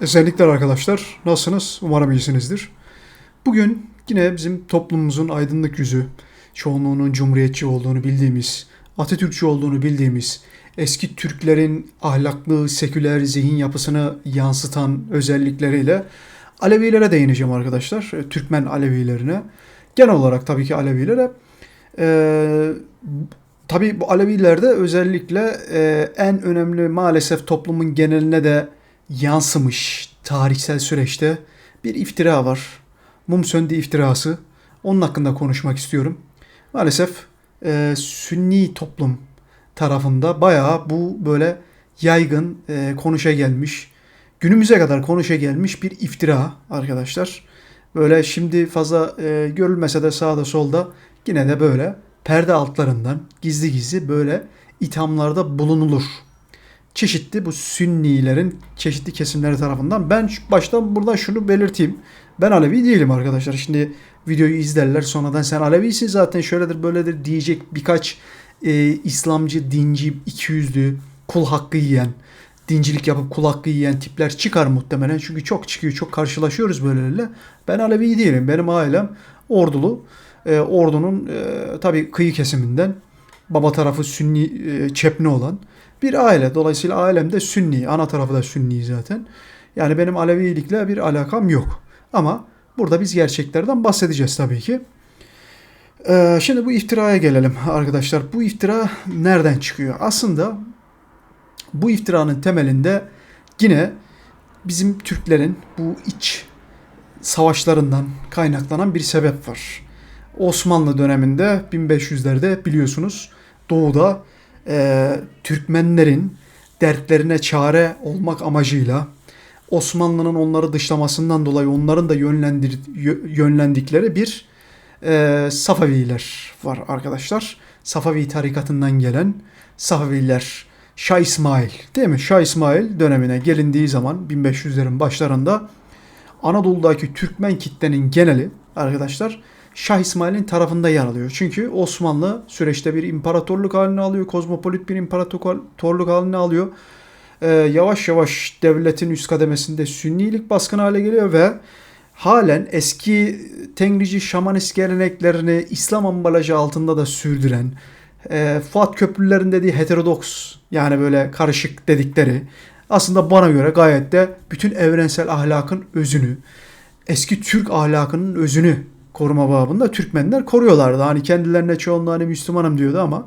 Esenlikler arkadaşlar. Nasılsınız? Umarım iyisinizdir. Bugün yine bizim toplumumuzun aydınlık yüzü, çoğunluğunun cumhuriyetçi olduğunu bildiğimiz, Atatürkçü olduğunu bildiğimiz, eski Türklerin ahlaklı, seküler zihin yapısını yansıtan özellikleriyle Alevilere değineceğim arkadaşlar. E, Türkmen Alevilerine. Genel olarak tabii ki Alevilere. Ee, tabii bu Alevilerde özellikle e, en önemli maalesef toplumun geneline de yansımış tarihsel süreçte bir iftira var. Mum söndü iftirası. Onun hakkında konuşmak istiyorum. Maalesef e, Sünni toplum tarafında bayağı bu böyle yaygın e, konuşa gelmiş. Günümüze kadar konuşa gelmiş bir iftira arkadaşlar. Böyle şimdi fazla e, görülmese de sağda solda yine de böyle perde altlarından gizli gizli böyle ithamlarda bulunulur çeşitli bu Sünnilerin çeşitli kesimleri tarafından. Ben baştan burada şunu belirteyim. Ben Alevi değilim arkadaşlar. Şimdi videoyu izlerler sonradan sen Alevisin zaten şöyledir böyledir diyecek birkaç e, İslamcı, dinci, ikiyüzlü, kul hakkı yiyen, dincilik yapıp kul hakkı yiyen tipler çıkar muhtemelen. Çünkü çok çıkıyor, çok karşılaşıyoruz böylelerle. Ben Alevi değilim. Benim ailem ordulu. E, ordunun e, tabii kıyı kesiminden baba tarafı Sünni e, Çepni olan bir aile. Dolayısıyla ailem de Sünni. Ana tarafı da Sünni zaten. Yani benim Alevilikle bir alakam yok. Ama burada biz gerçeklerden bahsedeceğiz tabii ki. Ee, şimdi bu iftiraya gelelim arkadaşlar. Bu iftira nereden çıkıyor? Aslında bu iftiranın temelinde yine bizim Türklerin bu iç savaşlarından kaynaklanan bir sebep var. Osmanlı döneminde 1500'lerde biliyorsunuz doğuda e, Türkmenlerin dertlerine çare olmak amacıyla Osmanlı'nın onları dışlamasından dolayı onların da yönlendir, yönlendikleri bir e, Safaviler var arkadaşlar. Safavi tarikatından gelen Safaviler Şah İsmail değil mi? Şah İsmail dönemine gelindiği zaman 1500'lerin başlarında Anadolu'daki Türkmen kitlenin geneli arkadaşlar Şah İsmail'in tarafında yer alıyor. Çünkü Osmanlı süreçte bir imparatorluk haline alıyor. Kozmopolit bir imparatorluk haline alıyor. Ee, yavaş yavaş devletin üst kademesinde sünnilik baskın hale geliyor ve halen eski Tengrici şamanist geleneklerini İslam ambalajı altında da sürdüren e, Fuat Köprüler'in dediği heterodoks yani böyle karışık dedikleri aslında bana göre gayet de bütün evrensel ahlakın özünü eski Türk ahlakının özünü koruma babında Türkmenler koruyorlardı. Hani kendilerine çoğunluğu hani Müslümanım diyordu ama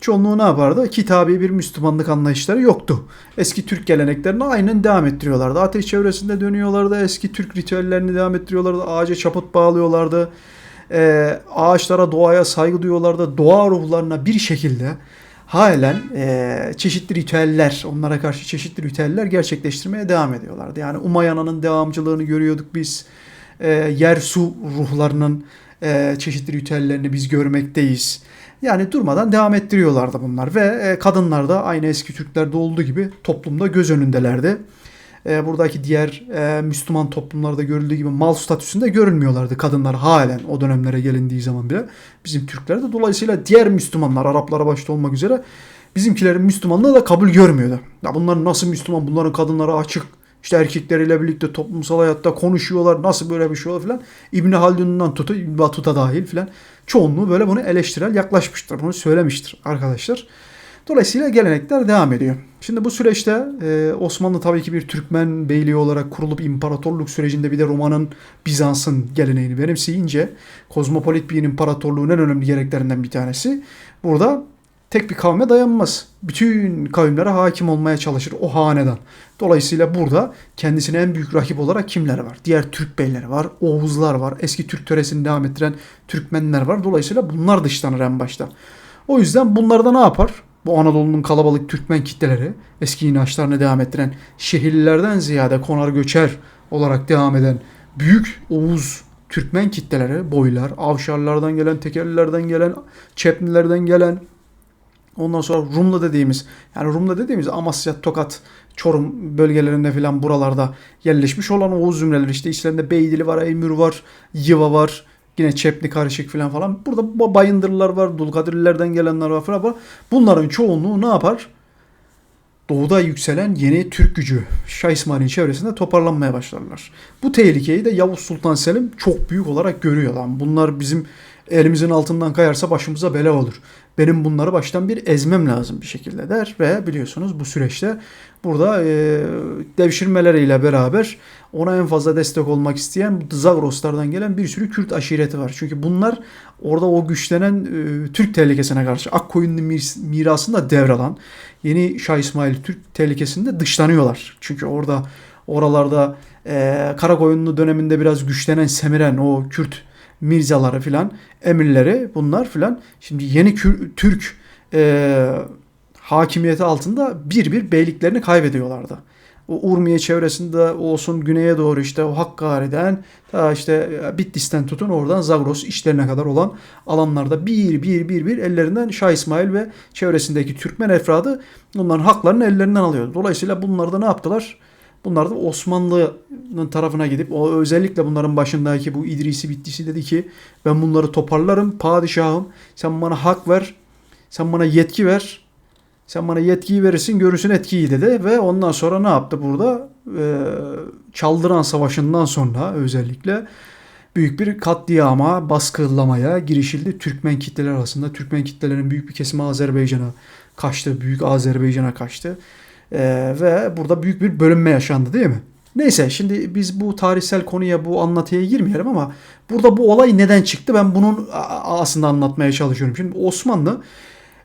çoğunluğu ne yapardı? Kitabi bir Müslümanlık anlayışları yoktu. Eski Türk geleneklerini aynen devam ettiriyorlardı. Ateş çevresinde dönüyorlardı. Eski Türk ritüellerini devam ettiriyorlardı. Ağaca çaput bağlıyorlardı. Ee, ağaçlara, doğaya saygı duyuyorlardı. Doğa ruhlarına bir şekilde halen e, çeşitli ritüeller, onlara karşı çeşitli ritüeller gerçekleştirmeye devam ediyorlardı. Yani Umayana'nın devamcılığını görüyorduk biz e, yer su ruhlarının e, çeşitli ritüellerini biz görmekteyiz. Yani durmadan devam ettiriyorlardı bunlar ve e, kadınlar da aynı eski Türklerde olduğu gibi toplumda göz önündelerdi. E, buradaki diğer e, Müslüman toplumlarda görüldüğü gibi mal statüsünde görünmüyorlardı kadınlar halen o dönemlere gelindiği zaman bile. Bizim Türklerde dolayısıyla diğer Müslümanlar Araplara başta olmak üzere bizimkilerin Müslümanlığı da kabul görmüyordu. Ya bunlar nasıl Müslüman? Bunların kadınları açık, işte erkekleriyle birlikte toplumsal hayatta konuşuyorlar. Nasıl böyle bir şey olur filan. İbn Haldun'dan tutu Batuta dahil filan. Çoğunluğu böyle bunu eleştirel yaklaşmıştır. Bunu söylemiştir arkadaşlar. Dolayısıyla gelenekler devam ediyor. Şimdi bu süreçte e, Osmanlı tabii ki bir Türkmen beyliği olarak kurulup imparatorluk sürecinde bir de Roma'nın Bizans'ın geleneğini benimseyince kozmopolit bir imparatorluğun en önemli gereklerinden bir tanesi burada tek bir kavme dayanmaz. Bütün kavimlere hakim olmaya çalışır o hanedan. Dolayısıyla burada kendisine en büyük rakip olarak kimler var? Diğer Türk beyleri var, Oğuzlar var, eski Türk töresini devam ettiren Türkmenler var. Dolayısıyla bunlar dışlanır en başta. O yüzden bunlar da ne yapar? Bu Anadolu'nun kalabalık Türkmen kitleleri eski inançlarını devam ettiren şehirlilerden ziyade konar göçer olarak devam eden büyük Oğuz Türkmen kitleleri, boylar, avşarlardan gelen, tekerlilerden gelen, çepnilerden gelen, Ondan sonra Rumlu dediğimiz yani Rumlu dediğimiz Amasya, Tokat, Çorum bölgelerinde filan buralarda yerleşmiş olan Oğuz zümreleri işte içlerinde Beydili var, Eymür var, Yıva var. Yine Çepni karışık filan falan. Burada Bayındırlılar var, Dulkadirlilerden gelenler var falan. Bunların çoğunluğu ne yapar? doğuda yükselen yeni Türk gücü Şah İsmail'in çevresinde toparlanmaya başlarlar. Bu tehlikeyi de Yavuz Sultan Selim çok büyük olarak görüyor lan. Bunlar bizim elimizin altından kayarsa başımıza bela olur. Benim bunları baştan bir ezmem lazım bir şekilde der ve biliyorsunuz bu süreçte burada e, devşirmeleriyle beraber ona en fazla destek olmak isteyen Zagroslardan gelen bir sürü Kürt aşireti var. Çünkü bunlar orada o güçlenen e, Türk tehlikesine karşı Akkoyunlu mir- mirasını da devralan yeni Şah İsmail Türk tehlikesinde dışlanıyorlar. Çünkü orada oralarda e, Karakoyunlu döneminde biraz güçlenen Semiren o Kürt Mirzaları filan emirleri bunlar filan şimdi yeni Kür- Türk e, hakimiyeti altında bir bir beyliklerini kaybediyorlardı. O Urmiye çevresinde olsun güneye doğru işte o Hakkari'den ta işte Bitlis'ten tutun oradan Zagros işlerine kadar olan alanlarda bir bir bir bir ellerinden Şah İsmail ve çevresindeki Türkmen efradı bunların haklarını ellerinden alıyor. Dolayısıyla bunlar da ne yaptılar? Bunlar da Osmanlı'nın tarafına gidip o özellikle bunların başındaki bu İdrisi Bittisi dedi ki ben bunları toparlarım padişahım sen bana hak ver sen bana yetki ver sen bana yetkiyi verirsin görürsün etkiyi dedi ve ondan sonra ne yaptı burada ee, Çaldıran Savaşı'ndan sonra özellikle büyük bir katliama, baskılamaya girişildi Türkmen kitleler arasında. Türkmen kitlelerin büyük bir kesimi Azerbaycan'a kaçtı, büyük Azerbaycan'a kaçtı. Ee, ve burada büyük bir bölünme yaşandı değil mi? Neyse şimdi biz bu tarihsel konuya bu anlatıya girmeyelim ama burada bu olay neden çıktı ben bunun aslında anlatmaya çalışıyorum. Şimdi Osmanlı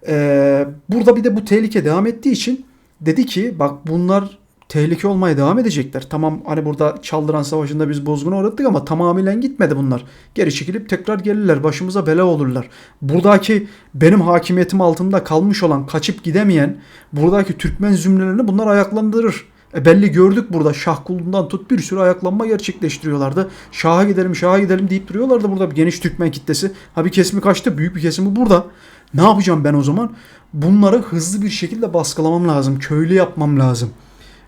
e, burada bir de bu tehlike devam ettiği için dedi ki bak bunlar tehlike olmaya devam edecekler. Tamam hani burada Çaldıran Savaşı'nda biz bozguna uğrattık ama tamamen gitmedi bunlar. Geri çekilip tekrar gelirler. Başımıza bela olurlar. Buradaki benim hakimiyetim altında kalmış olan, kaçıp gidemeyen buradaki Türkmen zümrelerini bunlar ayaklandırır. E belli gördük burada Şah kulundan tut bir sürü ayaklanma gerçekleştiriyorlardı. Şah'a gidelim, Şah'a gidelim deyip duruyorlardı burada bir geniş Türkmen kitlesi. Ha bir kesimi kaçtı, büyük bir kesimi burada. Ne yapacağım ben o zaman? Bunları hızlı bir şekilde baskılamam lazım. Köylü yapmam lazım.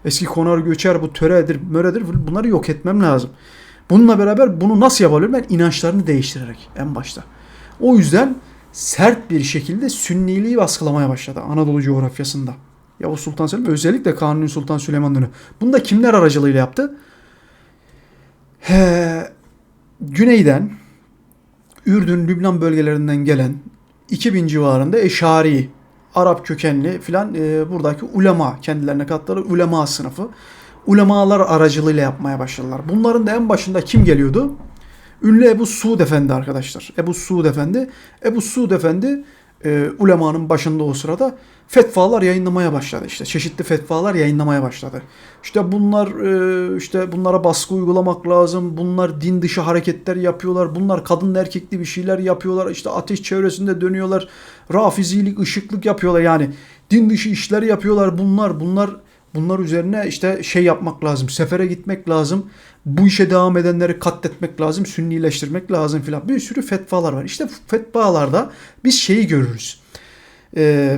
Eski konar göçer bu töredir, möredir bunları yok etmem lazım. Bununla beraber bunu nasıl yapabilirim? Ben inançlarını değiştirerek en başta. O yüzden sert bir şekilde Sünniliği baskılamaya başladı Anadolu coğrafyasında. Yavuz Sultan Selim özellikle Kanuni Sultan Süleyman dönemi. Bunu da kimler aracılığıyla yaptı? He, güneyden Ürdün, Lübnan bölgelerinden gelen 2000 civarında Eşari, Arap kökenli filan e, buradaki ulema kendilerine katları ulema sınıfı. Ulemalar aracılığıyla yapmaya başladılar. Bunların da en başında kim geliyordu? Ünlü Ebu Suud Efendi arkadaşlar. Ebu Suud Efendi. Ebu Suud Efendi e, ulemanın başında o sırada fetvalar yayınlamaya başladı işte. Çeşitli fetvalar yayınlamaya başladı. İşte bunlar e, işte bunlara baskı uygulamak lazım. Bunlar din dışı hareketler yapıyorlar. Bunlar kadın erkekli bir şeyler yapıyorlar. İşte ateş çevresinde dönüyorlar. Rafizilik, ışıklık yapıyorlar. Yani din dışı işler yapıyorlar bunlar. Bunlar bunlar üzerine işte şey yapmak lazım. Sefere gitmek lazım. Bu işe devam edenleri katletmek lazım. Sünnileştirmek lazım filan. Bir sürü fetvalar var. İşte fetvalarda biz şeyi görürüz. Ee,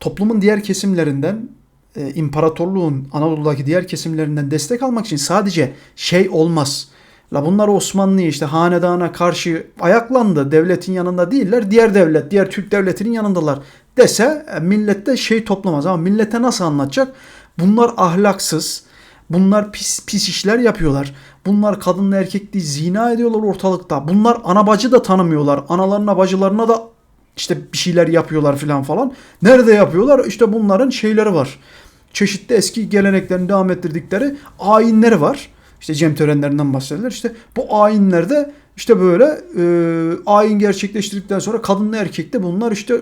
toplumun diğer kesimlerinden e, imparatorluğun Anadolu'daki diğer kesimlerinden destek almak için sadece şey olmaz. La bunlar Osmanlı'ya işte hanedana karşı ayaklandı. Devletin yanında değiller. Diğer devlet, diğer Türk devletinin yanındalar dese e, millette şey toplamaz. Ama millete nasıl anlatacak? Bunlar ahlaksız. Bunlar pis pis işler yapıyorlar. Bunlar kadınla erkekli zina ediyorlar ortalıkta. Bunlar ana bacı da tanımıyorlar. Analarına bacılarına da işte bir şeyler yapıyorlar filan falan. Nerede yapıyorlar? İşte bunların şeyleri var. Çeşitli eski geleneklerini devam ettirdikleri ayinleri var. İşte cem törenlerinden bahsederler. İşte bu ayinlerde işte böyle e, ayin gerçekleştirdikten sonra kadınla erkekte bunlar işte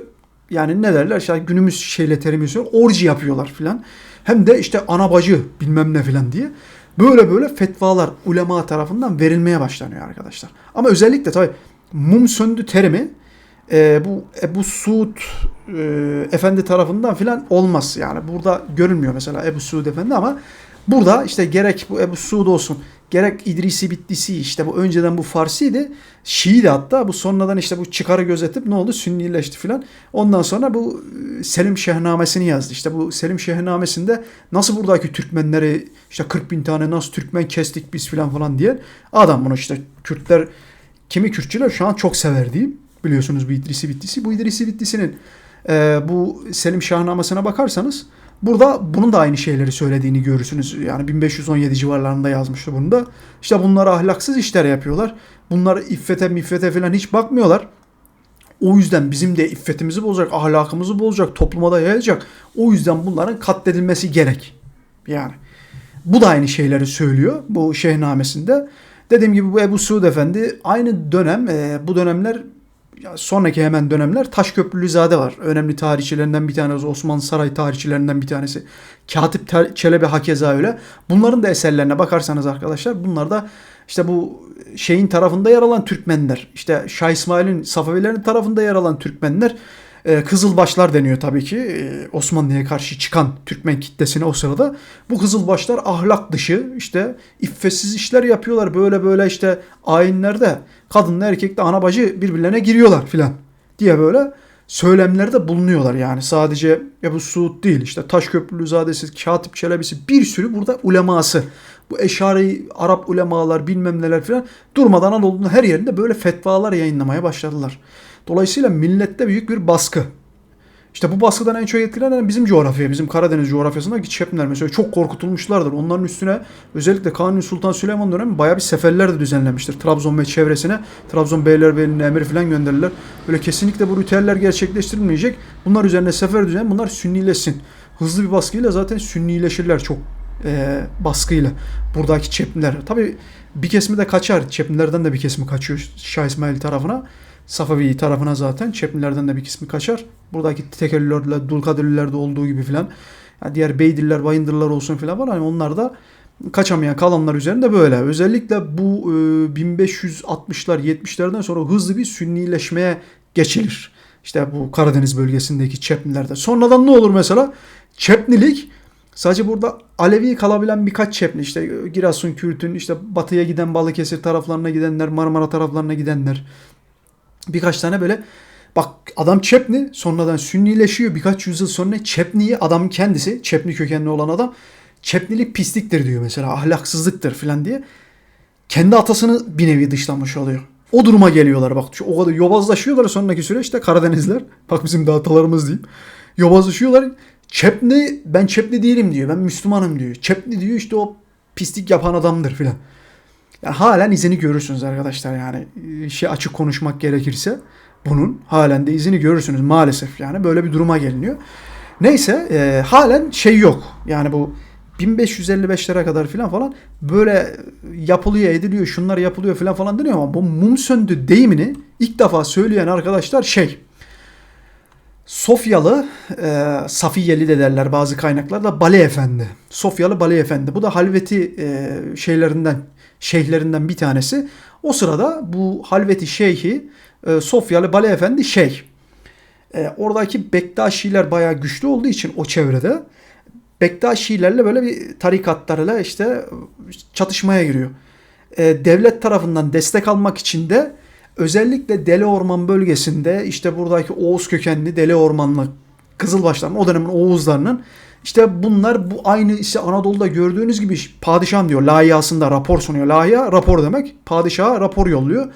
yani ne derler işte günümüz şeyle terimi orji yapıyorlar filan. Hem de işte ana bacı bilmem ne filan diye. Böyle böyle fetvalar ulema tarafından verilmeye başlanıyor arkadaşlar. Ama özellikle tabi mum söndü terimi e, bu Ebu Suud e, Efendi tarafından filan olmaz. Yani burada görünmüyor mesela Ebu Suud Efendi ama burada işte gerek bu Ebu Suud olsun gerek İdrisi Bitlisi işte bu önceden bu Farsi'ydi. Şii'di hatta bu sonradan işte bu çıkarı gözetip ne oldu Sünnileşti filan. Ondan sonra bu e, Selim Şehnamesini yazdı. İşte bu Selim Şehnamesinde nasıl buradaki Türkmenleri işte 40 bin tane nasıl Türkmen kestik biz filan falan diye adam bunu işte Kürtler kimi Kürtçüler şu an çok sever diyeyim biliyorsunuz bu İdrisi Bitlisi. Bu İdrisi Bitlisi'nin e, bu Selim Şahnamesine bakarsanız Burada bunun da aynı şeyleri söylediğini görürsünüz. Yani 1517 civarlarında yazmıştı bunu da. İşte bunlar ahlaksız işler yapıyorlar. Bunlar iffete miffete falan hiç bakmıyorlar. O yüzden bizim de iffetimizi bozacak, ahlakımızı bozacak, topluma da yayacak. O yüzden bunların katledilmesi gerek. Yani bu da aynı şeyleri söylüyor bu şehnamesinde. Dediğim gibi bu Ebu Suud Efendi aynı dönem, e, bu dönemler sonraki hemen dönemler Taşköprülüzade var. Önemli tarihçilerinden bir tanesi, Osmanlı Saray tarihçilerinden bir tanesi. Katip Çelebi hakeza öyle. Bunların da eserlerine bakarsanız arkadaşlar bunlar da işte bu şeyin tarafında yer alan Türkmenler. İşte Şah İsmail'in Safavilerin tarafında yer alan Türkmenler. E, Kızılbaşlar deniyor tabii ki e, Osmanlı'ya karşı çıkan Türkmen kitlesine o sırada. Bu Kızılbaşlar ahlak dışı işte iffetsiz işler yapıyorlar. Böyle böyle işte ayinlerde kadınla erkekle ana bacı birbirlerine giriyorlar filan diye böyle söylemlerde bulunuyorlar yani. Sadece Ebu Suud değil işte Taşköprülüzadesi, Katip Çelebisi bir sürü burada uleması. Bu eşari Arap ulemalar bilmem neler filan durmadan Anadolu'nun her yerinde böyle fetvalar yayınlamaya başladılar. Dolayısıyla millette büyük bir baskı. İşte bu baskıdan en çok etkilenen bizim coğrafya, bizim Karadeniz coğrafyasındaki Çepner mesela çok korkutulmuşlardır. Onların üstüne özellikle Kanuni Sultan Süleyman dönemi bayağı bir seferler de düzenlenmiştir. Trabzon ve çevresine Trabzon Beylerbeyi'nin emir falan gönderirler. Böyle kesinlikle bu ritüeller gerçekleştirilmeyecek. Bunlar üzerine sefer düzen, bunlar sünnileşsin. Hızlı bir baskıyla zaten sünnileşirler çok e, baskıyla buradaki Çepniler. Tabi bir kesimi de kaçar. Çepnilerden de bir kesimi kaçıyor Şah İsmail tarafına. Safavi tarafına zaten Çepnilerden de bir kısmı kaçar. Buradaki Tekellülerle, Dulkadirlilerde olduğu gibi filan. Yani diğer Beydiller, Bayındırlar olsun filan var. Hani onlar da kaçamayan kalanlar üzerinde böyle. Özellikle bu e, 1560'lar 70'lerden sonra hızlı bir sünnileşmeye geçilir. İşte bu Karadeniz bölgesindeki Çepnilerde. Sonradan ne olur mesela? Çepnilik sadece burada Alevi kalabilen birkaç Çepni işte Giresun, Kürt'ün işte batıya giden Balıkesir taraflarına gidenler, Marmara taraflarına gidenler. Birkaç tane böyle bak adam Çepni sonradan Sünnileşiyor. Birkaç yüzyıl sonra Çepni'yi adam kendisi Çepni kökenli olan adam Çepnilik pisliktir diyor mesela ahlaksızlıktır falan diye. Kendi atasını bir nevi dışlamış oluyor. O duruma geliyorlar bak. O kadar yobazlaşıyorlar sonraki süreçte Karadenizler. Bak bizim de atalarımız diyeyim. Yobazlaşıyorlar. Çepni ben Çepni değilim diyor. Ben Müslümanım diyor. Çepni diyor işte o pislik yapan adamdır filan. Yani halen izini görürsünüz arkadaşlar yani şey açık konuşmak gerekirse bunun halen de izini görürsünüz maalesef yani böyle bir duruma geliniyor. Neyse e, halen şey yok yani bu 1555'lere kadar filan falan böyle yapılıyor ediliyor şunlar yapılıyor filan falan deniyor ama bu mum söndü deyimini ilk defa söyleyen arkadaşlar şey Sofyalı, e, Safiyeli de derler bazı kaynaklarda Bale Efendi. Sofyalı Bale Efendi. Bu da halveti e, şeylerinden, şeyhlerinden bir tanesi. O sırada bu halveti şeyhi e, Sofyalı Bale Efendi şey. E, oradaki Bektaşiler bayağı güçlü olduğu için o çevrede Bektaşilerle böyle bir tarikatlarla işte çatışmaya giriyor. E, devlet tarafından destek almak için de özellikle Deli Orman bölgesinde işte buradaki Oğuz kökenli Deli Ormanlı Kızılbaşların o dönemin Oğuzlarının işte bunlar bu aynı işte Anadolu'da gördüğünüz gibi padişah diyor layihasında rapor sunuyor. Lahiya rapor demek. Padişaha rapor yolluyor.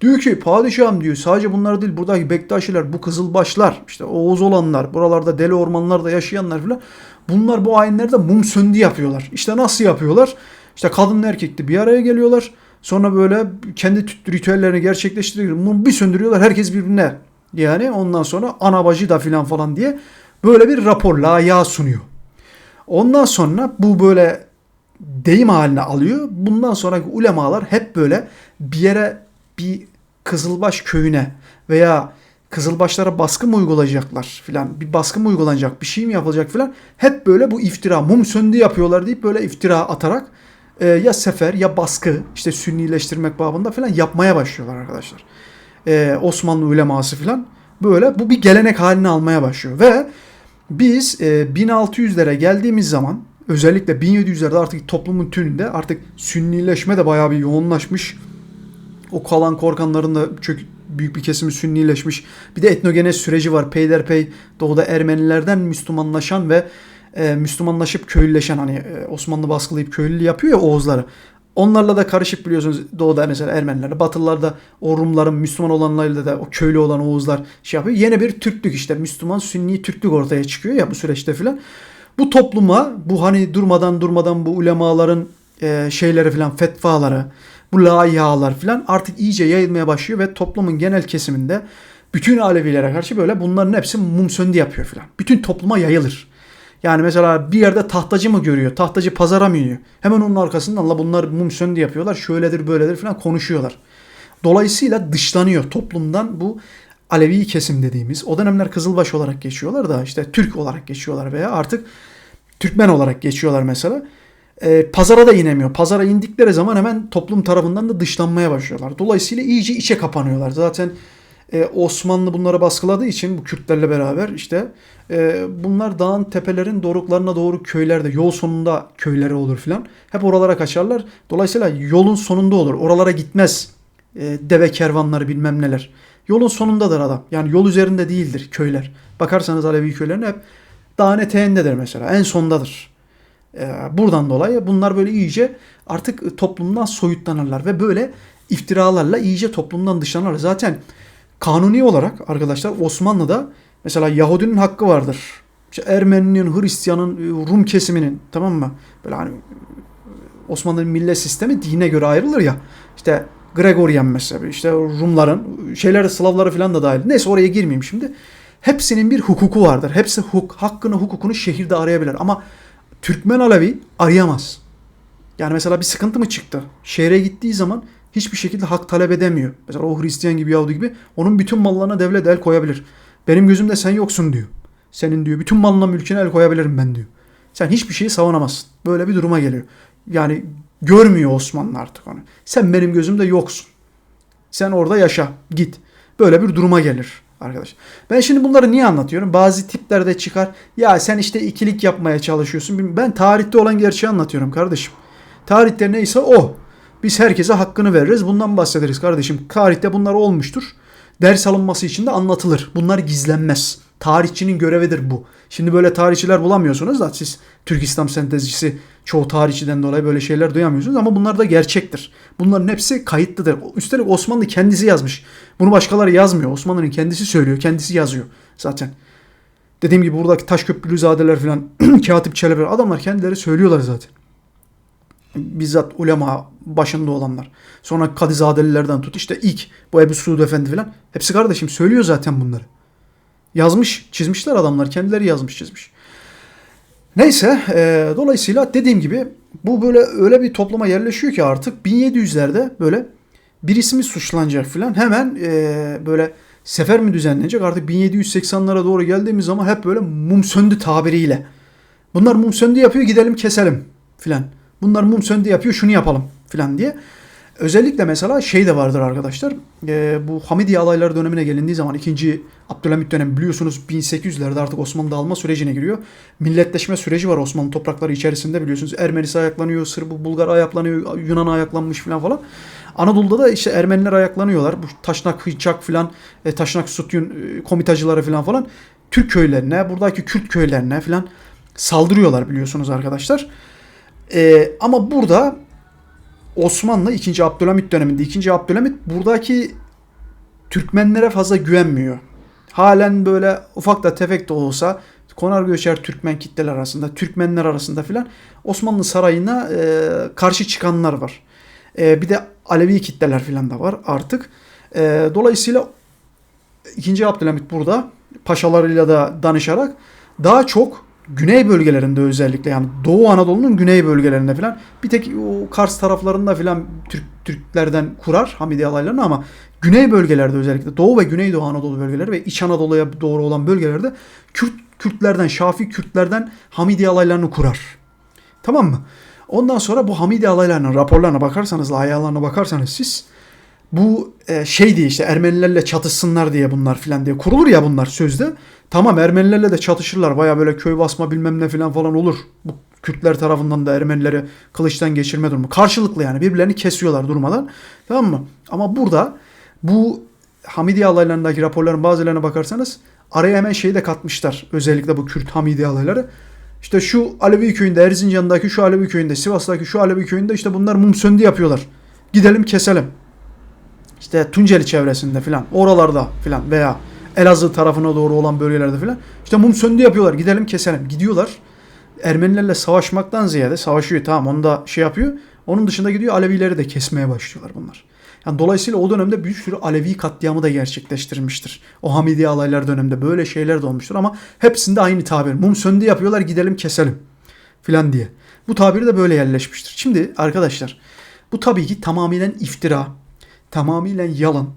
Diyor ki padişahım diyor sadece bunlar değil buradaki Bektaşiler bu Kızılbaşlar işte Oğuz olanlar buralarda deli ormanlarda yaşayanlar filan bunlar bu ayinlerde mum söndü yapıyorlar. İşte nasıl yapıyorlar? İşte kadın erkekli bir araya geliyorlar. Sonra böyle kendi ritüellerini gerçekleştiriyor. Mum bir söndürüyorlar herkes birbirine. Yani ondan sonra ana bacı da filan falan diye böyle bir rapor layığa sunuyor. Ondan sonra bu böyle deyim haline alıyor. Bundan sonraki ulemalar hep böyle bir yere bir Kızılbaş köyüne veya Kızılbaşlara baskı mı uygulayacaklar filan bir baskı mı uygulanacak bir şey mi yapılacak filan hep böyle bu iftira mum söndü yapıyorlar deyip böyle iftira atarak e, ya sefer ya baskı işte sünnileştirmek babında filan yapmaya başlıyorlar arkadaşlar. E, Osmanlı uleması filan böyle bu bir gelenek haline almaya başlıyor ve biz e, 1600'lere geldiğimiz zaman özellikle 1700'lerde artık toplumun tümünde artık sünnileşme de bayağı bir yoğunlaşmış. O kalan korkanların da çok büyük bir kesimi sünnileşmiş. Bir de etnogenez süreci var. Peyderpey doğuda Ermenilerden Müslümanlaşan ve e, Müslümanlaşıp köylüleşen hani e, Osmanlı baskılayıp köylü yapıyor ya Oğuzları. Onlarla da karışık biliyorsunuz doğuda mesela Ermenilerle, Batılılarda o Rumların Müslüman olanlarıyla da o köylü olan Oğuzlar şey yapıyor. Yeni bir Türklük işte Müslüman Sünni Türklük ortaya çıkıyor ya bu süreçte filan. Bu topluma bu hani durmadan durmadan bu ulemaların e, şeyleri falan fetvaları, bu laihalar falan artık iyice yayılmaya başlıyor ve toplumun genel kesiminde bütün Alevilere karşı böyle bunların hepsi mum söndü yapıyor falan. Bütün topluma yayılır. Yani mesela bir yerde tahtacı mı görüyor? Tahtacı pazara mı iniyor? Hemen onun arkasından la bunlar mum söndü yapıyorlar. Şöyledir böyledir falan konuşuyorlar. Dolayısıyla dışlanıyor toplumdan bu Alevi kesim dediğimiz. O dönemler Kızılbaş olarak geçiyorlar da işte Türk olarak geçiyorlar veya artık Türkmen olarak geçiyorlar mesela. Ee, pazara da inemiyor. Pazara indikleri zaman hemen toplum tarafından da dışlanmaya başlıyorlar. Dolayısıyla iyice içe kapanıyorlar. Zaten e, Osmanlı bunları baskıladığı için bu Kürtlerle beraber işte e, bunlar dağın tepelerin doruklarına doğru köylerde yol sonunda köyleri olur filan. Hep oralara kaçarlar. Dolayısıyla yolun sonunda olur. Oralara gitmez. E, deve kervanları bilmem neler. Yolun sonundadır adam. Yani yol üzerinde değildir köyler. Bakarsanız Alevi köylerine hep dağın eteğindedir mesela. En sondadır. E, buradan dolayı bunlar böyle iyice artık toplumdan soyutlanırlar ve böyle iftiralarla iyice toplumdan dışlanırlar. Zaten kanuni olarak arkadaşlar Osmanlı'da mesela Yahudinin hakkı vardır. İşte Ermeninin, Hristiyanın, Rum kesiminin tamam mı? Böyle hani Osmanlı'nın millet sistemi dine göre ayrılır ya. İşte Gregorian mesela işte Rumların şeyleri Slavları falan da dahil. Neyse oraya girmeyeyim şimdi. Hepsinin bir hukuku vardır. Hepsi huk, hakkını hukukunu şehirde arayabilir. Ama Türkmen Alevi arayamaz. Yani mesela bir sıkıntı mı çıktı? Şehre gittiği zaman hiçbir şekilde hak talep edemiyor. Mesela o Hristiyan gibi Yahudi gibi onun bütün mallarına devlet el koyabilir. Benim gözümde sen yoksun diyor. Senin diyor bütün malına mülküne el koyabilirim ben diyor. Sen hiçbir şeyi savunamazsın. Böyle bir duruma geliyor. Yani görmüyor Osmanlı artık onu. Sen benim gözümde yoksun. Sen orada yaşa, git. Böyle bir duruma gelir arkadaş. Ben şimdi bunları niye anlatıyorum? Bazı tiplerde çıkar. Ya sen işte ikilik yapmaya çalışıyorsun. Ben tarihte olan gerçeği anlatıyorum kardeşim. Tarihte neyse o. Biz herkese hakkını veririz. Bundan bahsederiz kardeşim. Tarihte bunlar olmuştur. Ders alınması için de anlatılır. Bunlar gizlenmez. Tarihçinin görevidir bu. Şimdi böyle tarihçiler bulamıyorsunuz da siz Türk İslam sentezcisi çoğu tarihçiden dolayı böyle şeyler duyamıyorsunuz ama bunlar da gerçektir. Bunların hepsi kayıtlıdır. Üstelik Osmanlı kendisi yazmış. Bunu başkaları yazmıyor. Osmanlı'nın kendisi söylüyor. Kendisi yazıyor zaten. Dediğim gibi buradaki Taşköprülüzadeler falan, Katip Çelebi adamlar kendileri söylüyorlar zaten bizzat ulema başında olanlar. Sonra Kadizadelilerden tut işte ilk bu Ebu Suud Efendi falan. Hepsi kardeşim söylüyor zaten bunları. Yazmış, çizmişler adamlar. Kendileri yazmış, çizmiş. Neyse, e, dolayısıyla dediğim gibi bu böyle öyle bir topluma yerleşiyor ki artık 1700'lerde böyle birisi mi suçlanacak falan hemen e, böyle sefer mi düzenlenecek artık 1780'lara doğru geldiğimiz zaman hep böyle mum söndü tabiriyle. Bunlar mum söndü yapıyor gidelim keselim filan. Bunlar mum söndü yapıyor şunu yapalım filan diye. Özellikle mesela şey de vardır arkadaşlar. E, bu Hamidiye alayları dönemine gelindiği zaman ikinci Abdülhamit dönemi biliyorsunuz 1800'lerde artık Osmanlı dağılma sürecine giriyor. Milletleşme süreci var Osmanlı toprakları içerisinde biliyorsunuz. Ermenisi ayaklanıyor, Sırbı, Bulgar ayaklanıyor, Yunan ayaklanmış falan falan. Anadolu'da da işte Ermeniler ayaklanıyorlar. Bu Taşnak, Hıçak falan, e, Taşnak, Sutyun e, komitacıları falan falan. Türk köylerine, buradaki Kürt köylerine falan saldırıyorlar biliyorsunuz arkadaşlar. E, ama burada Osmanlı 2. Abdülhamit döneminde 2. Abdülhamit buradaki Türkmenlere fazla güvenmiyor. Halen böyle ufak da tefek de olsa konar göçer Türkmen kitleler arasında, Türkmenler arasında filan Osmanlı sarayına e, karşı çıkanlar var. E, bir de Alevi kitleler filan da var artık. E, dolayısıyla 2. Abdülhamit burada paşalarıyla da danışarak daha çok güney bölgelerinde özellikle yani Doğu Anadolu'nun güney bölgelerinde falan bir tek o Kars taraflarında falan Türk Türklerden kurar Hamidi alaylarını ama güney bölgelerde özellikle Doğu ve Güneydoğu Anadolu bölgeleri ve İç Anadolu'ya doğru olan bölgelerde Kürt Kürtlerden, Şafi Kürtlerden Hamidi alaylarını kurar. Tamam mı? Ondan sonra bu Hamidi alaylarının raporlarına bakarsanız, layalarına bakarsanız siz bu e, şey diye işte Ermenilerle çatışsınlar diye bunlar filan diye kurulur ya bunlar sözde. Tamam Ermenilerle de çatışırlar. Baya böyle köy basma bilmem ne filan falan olur. Bu Kürtler tarafından da Ermenileri kılıçtan geçirme durumu. Karşılıklı yani birbirlerini kesiyorlar durmadan. Tamam mı? Ama burada bu Hamidiye alaylarındaki raporların bazılarına bakarsanız araya hemen şeyi de katmışlar. Özellikle bu Kürt Hamidiye alayları. İşte şu Alevi köyünde, Erzincan'daki şu Alevi köyünde, Sivas'taki şu Alevi köyünde işte bunlar mum söndü yapıyorlar. Gidelim keselim. İşte Tunceli çevresinde filan, oralarda filan veya Elazığ tarafına doğru olan bölgelerde filan. İşte mum söndü yapıyorlar. Gidelim keselim. Gidiyorlar. Ermenilerle savaşmaktan ziyade savaşıyor tamam onu da şey yapıyor. Onun dışında gidiyor Alevileri de kesmeye başlıyorlar bunlar. Yani dolayısıyla o dönemde bir sürü Alevi katliamı da gerçekleştirmiştir. O Hamidiye alaylar döneminde böyle şeyler de olmuştur ama hepsinde aynı tabir. Mum söndü yapıyorlar gidelim keselim filan diye. Bu tabiri de böyle yerleşmiştir. Şimdi arkadaşlar bu tabii ki tamamen iftira, tamamen yalan.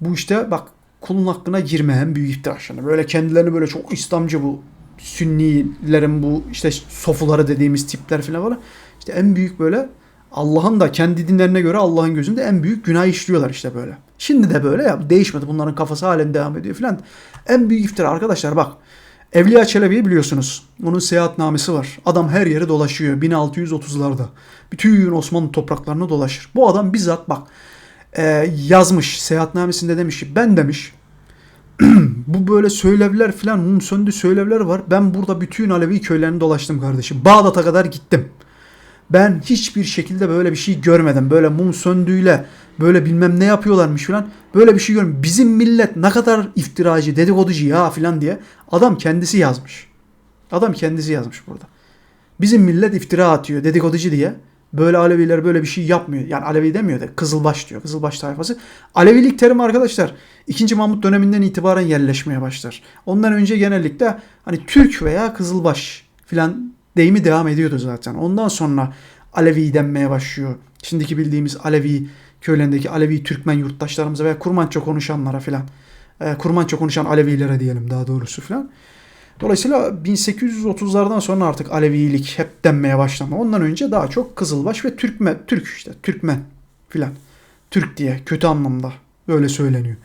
Bu işte bak kulun hakkına girme hem büyük. Yani böyle kendilerini böyle çok İslamcı bu Sünnilerin bu işte sofuları dediğimiz tipler falan var. İşte en büyük böyle Allah'ın da kendi dinlerine göre Allah'ın gözünde en büyük günah işliyorlar işte böyle. Şimdi de böyle ya değişmedi. Bunların kafası halen devam ediyor filan. En büyük iftira arkadaşlar bak. Evliya Çelebi'yi biliyorsunuz. Onun seyahatnamesi var. Adam her yere dolaşıyor 1630'larda. Bütün Osmanlı topraklarını dolaşır. Bu adam bizzat bak e, yazmış seyahatnamesinde demiş ki ben demiş bu böyle söylevler filan mum söndü söylevler var. Ben burada bütün Alevi köylerini dolaştım kardeşim. Bağdat'a kadar gittim. Ben hiçbir şekilde böyle bir şey görmedim. Böyle mum söndüğüyle böyle bilmem ne yapıyorlarmış filan. Böyle bir şey görmedim. Bizim millet ne kadar iftiracı, dedikoducu ya filan diye adam kendisi yazmış. Adam kendisi yazmış burada. Bizim millet iftira atıyor, dedikoducu diye. Böyle Aleviler böyle bir şey yapmıyor. Yani Alevi demiyor da Kızılbaş diyor. Kızılbaş tayfası. Alevilik terimi arkadaşlar 2. Mahmut döneminden itibaren yerleşmeye başlar. Ondan önce genellikle hani Türk veya Kızılbaş filan deyimi devam ediyordu zaten. Ondan sonra Alevi denmeye başlıyor. Şimdiki bildiğimiz Alevi köylerindeki Alevi Türkmen yurttaşlarımıza veya Kurmança konuşanlara filan. E, Kurmança konuşan Alevilere diyelim daha doğrusu filan. Dolayısıyla 1830'lardan sonra artık Alevilik hep denmeye başlandı. Ondan önce daha çok Kızılbaş ve Türkmen, Türk işte Türkmen filan. Türk diye kötü anlamda böyle söyleniyor.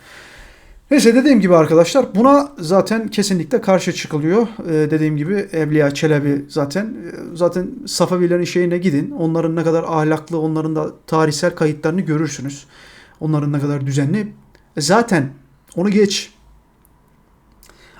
Neyse dediğim gibi arkadaşlar buna zaten kesinlikle karşı çıkılıyor. Ee, dediğim gibi Evliya Çelebi zaten e, zaten Safavilerin şeyine gidin. Onların ne kadar ahlaklı, onların da tarihsel kayıtlarını görürsünüz. Onların ne kadar düzenli. E, zaten onu geç.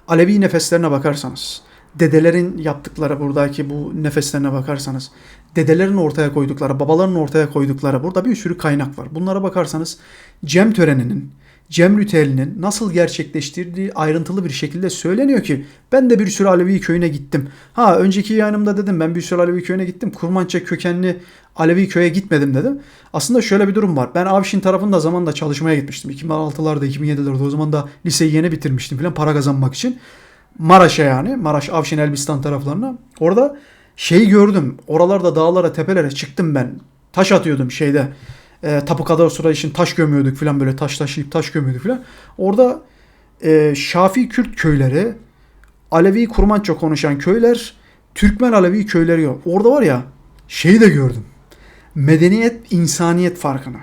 Alevi nefeslerine bakarsanız, dedelerin yaptıkları buradaki bu nefeslerine bakarsanız, dedelerin ortaya koydukları, babaların ortaya koydukları burada bir sürü kaynak var. Bunlara bakarsanız Cem töreninin, Cem ritüelinin nasıl gerçekleştirdiği ayrıntılı bir şekilde söyleniyor ki ben de bir sürü Alevi köyüne gittim. Ha önceki yayınımda dedim ben bir sürü Alevi köyüne gittim. Kurmança kökenli Alevi köye gitmedim dedim. Aslında şöyle bir durum var. Ben Avşin tarafında zamanında çalışmaya gitmiştim. 2006'larda 2007'lerde o zaman da liseyi yeni bitirmiştim falan para kazanmak için. Maraş'a yani. Maraş, Avşin, Elbistan taraflarına. Orada şeyi gördüm. Oralarda dağlara, tepelere çıktım ben. Taş atıyordum şeyde e, tapu kadar sıra için taş gömüyorduk falan böyle taş taşıyıp taş gömüyorduk falan. Orada e, Şafii Kürt köyleri, Alevi Kurmança konuşan köyler, Türkmen Alevi köyleri yok. Orada var ya şeyi de gördüm. Medeniyet, insaniyet farkını.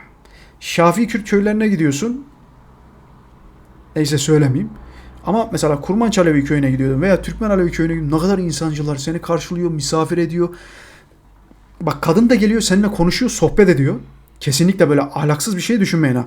Şafii Kürt köylerine gidiyorsun. Neyse söylemeyeyim. Ama mesela Kurmanç Alevi köyüne gidiyordum veya Türkmen Alevi köyüne gidiyordum. Ne kadar insancılar seni karşılıyor, misafir ediyor. Bak kadın da geliyor seninle konuşuyor, sohbet ediyor. Kesinlikle böyle ahlaksız bir şey düşünmeyin ha.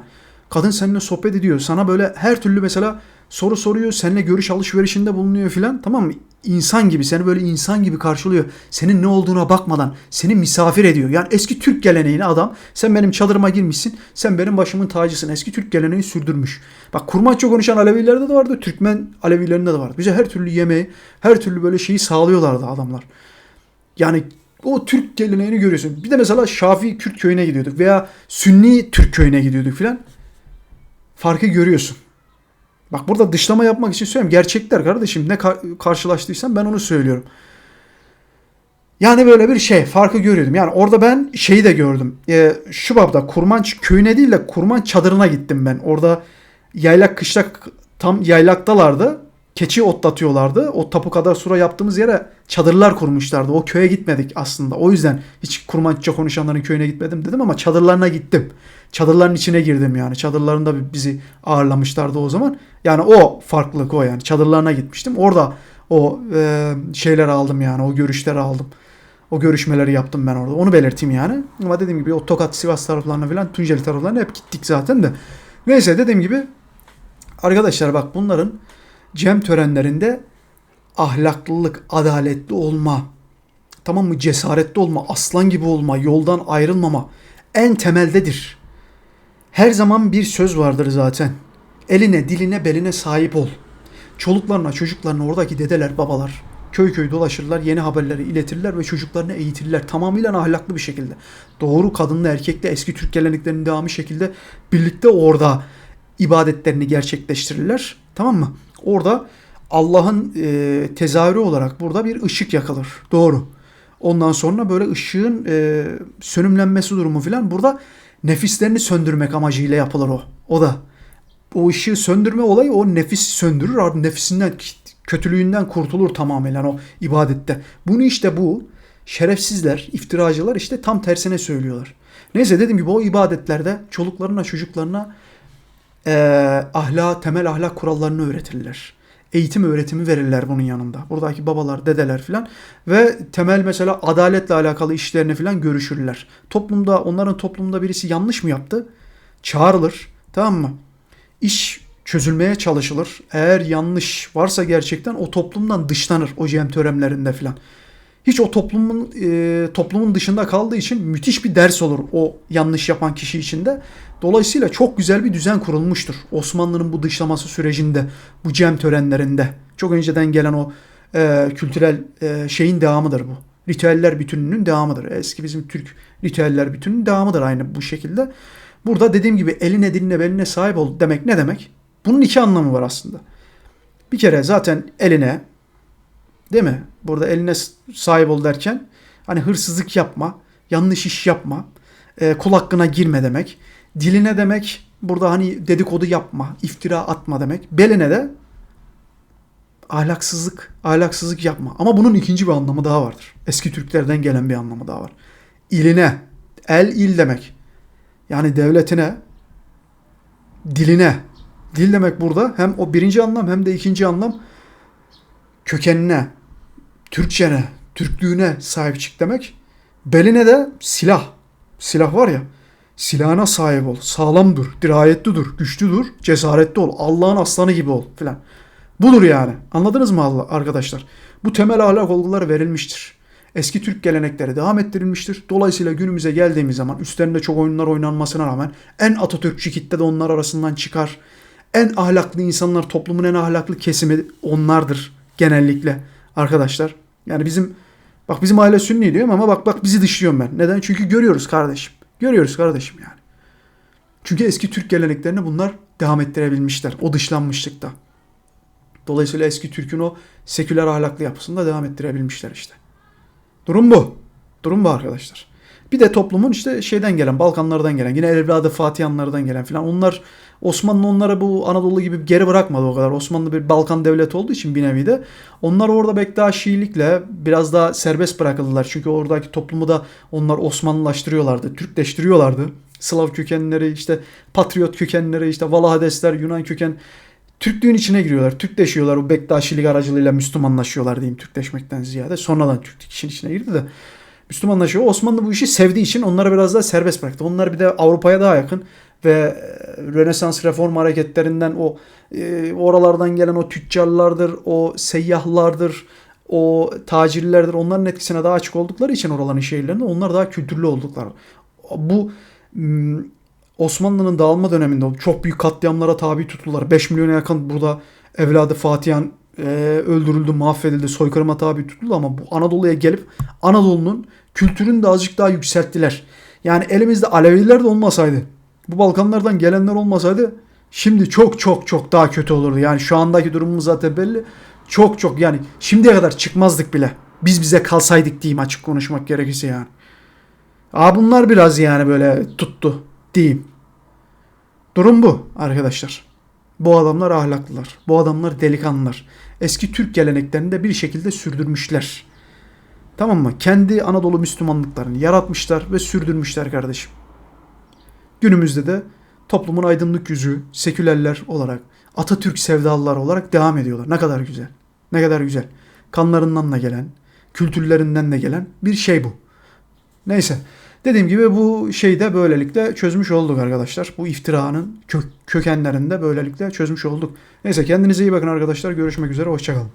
Kadın seninle sohbet ediyor. Sana böyle her türlü mesela soru soruyor. Seninle görüş alışverişinde bulunuyor filan. Tamam mı? İnsan gibi seni böyle insan gibi karşılıyor. Senin ne olduğuna bakmadan seni misafir ediyor. Yani eski Türk geleneğini adam sen benim çadırıma girmişsin. Sen benim başımın tacısın. Eski Türk geleneği sürdürmüş. Bak kurmaçça konuşan Alevilerde de vardı. Türkmen Alevilerinde de vardı. Bize her türlü yemeği, her türlü böyle şeyi sağlıyorlardı adamlar. Yani o Türk geleneğini görüyorsun. Bir de mesela Şafii Kürt köyüne gidiyorduk veya Sünni Türk köyüne gidiyorduk filan. Farkı görüyorsun. Bak burada dışlama yapmak için söylüyorum. Gerçekler kardeşim. Ne kar- karşılaştıysam ben onu söylüyorum. Yani böyle bir şey farkı görüyordum. Yani orada ben şeyi de gördüm. Ee, Şubab'da Kurmanç köyüne değil de Kurman çadırına gittim ben. Orada yaylak kışlak tam yaylaktalardı keçi otlatıyorlardı. O tapu kadar sura yaptığımız yere çadırlar kurmuşlardı. O köye gitmedik aslında. O yüzden hiç kurmançça konuşanların köyüne gitmedim dedim ama çadırlarına gittim. Çadırların içine girdim yani. Çadırlarında bizi ağırlamışlardı o zaman. Yani o farklılık o yani. Çadırlarına gitmiştim. Orada o e, şeyleri aldım yani. O görüşleri aldım. O görüşmeleri yaptım ben orada. Onu belirteyim yani. Ama dediğim gibi o Tokat, Sivas taraflarına falan Tunceli taraflarına hep gittik zaten de. Neyse dediğim gibi arkadaşlar bak bunların Cem törenlerinde ahlaklılık, adaletli olma, tamam mı? Cesaretli olma, aslan gibi olma, yoldan ayrılmama en temeldedir. Her zaman bir söz vardır zaten. Eline, diline, beline sahip ol. Çoluklarına, çocuklarına oradaki dedeler, babalar Köy köy dolaşırlar, yeni haberleri iletirler ve çocuklarını eğitirler. Tamamıyla ahlaklı bir şekilde. Doğru kadınla erkekle eski Türk geleneklerinin devamı şekilde birlikte orada ibadetlerini gerçekleştirirler. Tamam mı? Orada Allah'ın e, tezahürü olarak burada bir ışık yakılır. Doğru. Ondan sonra böyle ışığın e, sönümlenmesi durumu filan burada nefislerini söndürmek amacıyla yapılır o. O da. O ışığı söndürme olayı o nefisi söndürür. Artık nefisinden, kötülüğünden kurtulur tamamen o ibadette. Bunu işte bu şerefsizler, iftiracılar işte tam tersine söylüyorlar. Neyse dediğim gibi o ibadetlerde çoluklarına, çocuklarına e, ahlak, temel ahlak kurallarını öğretirler. Eğitim öğretimi verirler bunun yanında. Buradaki babalar, dedeler filan ve temel mesela adaletle alakalı işlerini filan görüşürler. Toplumda onların toplumda birisi yanlış mı yaptı? Çağrılır. Tamam mı? İş çözülmeye çalışılır. Eğer yanlış varsa gerçekten o toplumdan dışlanır o cem törenlerinde filan. Hiç o toplumun e, toplumun dışında kaldığı için müthiş bir ders olur o yanlış yapan kişi için de. Dolayısıyla çok güzel bir düzen kurulmuştur. Osmanlı'nın bu dışlaması sürecinde, bu cem törenlerinde. Çok önceden gelen o e, kültürel e, şeyin devamıdır bu. Ritüeller bütününün devamıdır. Eski bizim Türk ritüeller bütününün devamıdır aynı bu şekilde. Burada dediğim gibi eline diline beline sahip ol demek ne demek? Bunun iki anlamı var aslında. Bir kere zaten eline değil mi? Burada eline sahip ol derken hani hırsızlık yapma, yanlış iş yapma, e, kul hakkına girme demek. Diline demek burada hani dedikodu yapma, iftira atma demek. Beline de ahlaksızlık, ahlaksızlık yapma. Ama bunun ikinci bir anlamı daha vardır. Eski Türklerden gelen bir anlamı daha var. İline, el il demek. Yani devletine, diline. Dil demek burada hem o birinci anlam hem de ikinci anlam kökenine, Türkçene, Türklüğüne sahip çık demek. Beline de silah. Silah var ya. Silahına sahip ol. Sağlam dur. Dirayetli dur. Güçlü dur. Cesaretli ol. Allah'ın aslanı gibi ol filan. Budur yani. Anladınız mı Allah arkadaşlar? Bu temel ahlak olguları verilmiştir. Eski Türk gelenekleri devam ettirilmiştir. Dolayısıyla günümüze geldiğimiz zaman üstlerinde çok oyunlar oynanmasına rağmen en Atatürkçü kitle de onlar arasından çıkar. En ahlaklı insanlar toplumun en ahlaklı kesimi onlardır genellikle arkadaşlar. Yani bizim bak bizim aile sünni diyorum ama bak bak bizi dışlıyorum ben. Neden? Çünkü görüyoruz kardeşim. Görüyoruz kardeşim yani. Çünkü eski Türk geleneklerini bunlar devam ettirebilmişler. O dışlanmışlıkta. Dolayısıyla eski Türk'ün o seküler ahlaklı yapısını da devam ettirebilmişler işte. Durum bu. Durum bu arkadaşlar. Bir de toplumun işte şeyden gelen, Balkanlardan gelen, yine evladı Fatihanlardan gelen filan. Onlar Osmanlı onları bu Anadolu gibi geri bırakmadı o kadar. Osmanlı bir Balkan devleti olduğu için bir nevi de. Onlar orada Bektaşilikle biraz daha serbest bırakıldılar. Çünkü oradaki toplumu da onlar Osmanlılaştırıyorlardı, Türkleştiriyorlardı. Slav kökenleri, işte Patriot kökenleri, işte Valahadesler, Yunan köken Türklüğün içine giriyorlar. Türkleşiyorlar. O Bektaşilik aracılığıyla Müslümanlaşıyorlar diyeyim Türkleşmekten ziyade. Sonradan Türklük işin içine girdi de. Müslümanlaşıyor. Osmanlı bu işi sevdiği için onları biraz daha serbest bıraktı. Onlar bir de Avrupa'ya daha yakın ve e, Rönesans reform hareketlerinden o e, oralardan gelen o tüccarlardır, o seyyahlardır, o tacirlerdir. Onların etkisine daha açık oldukları için oraların şehirlerinde onlar daha kültürlü oldukları. Bu Osmanlı'nın dağılma döneminde çok büyük katliamlara tabi tutuldular. 5 milyona yakın burada evladı Fatihan e, öldürüldü, mahvedildi, soykırıma tabi tutuldu ama bu Anadolu'ya gelip Anadolu'nun kültürünü de azıcık daha yükselttiler. Yani elimizde Aleviler de olmasaydı, bu Balkanlardan gelenler olmasaydı şimdi çok çok çok daha kötü olurdu. Yani şu andaki durumumuz zaten belli. Çok çok yani şimdiye kadar çıkmazdık bile. Biz bize kalsaydık diyeyim açık konuşmak gerekirse yani. Aa bunlar biraz yani böyle tuttu diyeyim. Durum bu arkadaşlar. Bu adamlar ahlaklılar. Bu adamlar delikanlılar. Eski Türk geleneklerini de bir şekilde sürdürmüşler. Tamam mı? Kendi Anadolu Müslümanlıklarını yaratmışlar ve sürdürmüşler kardeşim. Günümüzde de toplumun aydınlık yüzü, sekülerler olarak, Atatürk sevdalılar olarak devam ediyorlar. Ne kadar güzel. Ne kadar güzel. Kanlarından da gelen, kültürlerinden de gelen bir şey bu. Neyse. Dediğim gibi bu şeyi de böylelikle çözmüş olduk arkadaşlar. Bu iftiranın kök, kökenlerinde böylelikle çözmüş olduk. Neyse kendinize iyi bakın arkadaşlar. Görüşmek üzere. Hoşçakalın.